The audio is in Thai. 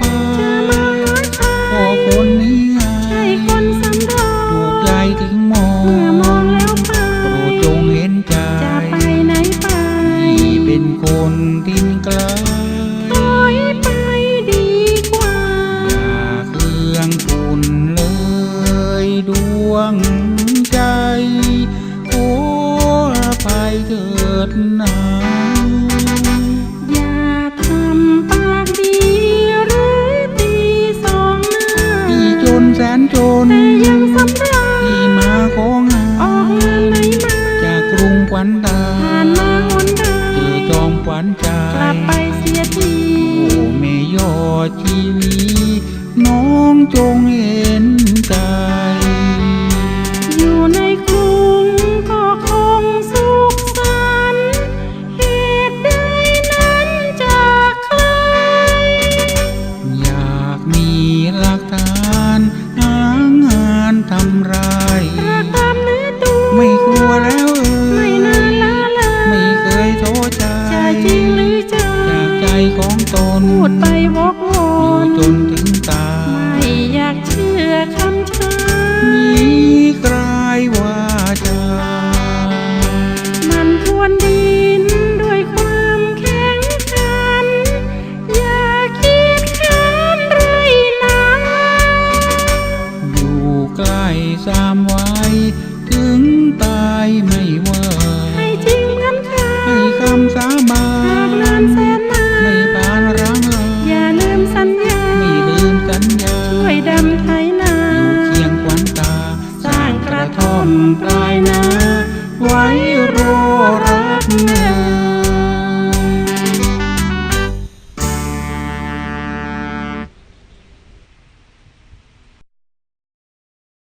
ปาพอคนนี้ไงถูกใจทิ้งมองมองแล้วโปรดจงเห็นใจจะไปไหที่เป็นคนดินไกลอยไปดีกว่าเครื่องคุณเลยดวงใจขออภัยเถิดนา นจนแต่ยังสำราญที่มาของงาออกงานไหนนมาจากกรุงขวัญตาผ่านมาหนใดเจอจอมขวัญใจกลับไปเสียทีโอ้เมยอดชีวีน้องจง ทำไรายรักตามเนื้อตัวไม่กลัวแล้วเอไม่อนานละเลไม่เคยโทษใจจะจริงหรือจะจากใจของตนพูดไปวกวอยู่นจนถึงตาไม่อย ไม่เว่าให้จริงเหมือนกันให้คำสาบาหากนนานแสนนานไม่ปานร้างลาอย่าลืมสัญญาไม่ลืมสัญญาช่วยดำไถนาอยู่เคียงขวัญตา สร้างกระท่อมปลายนาไว้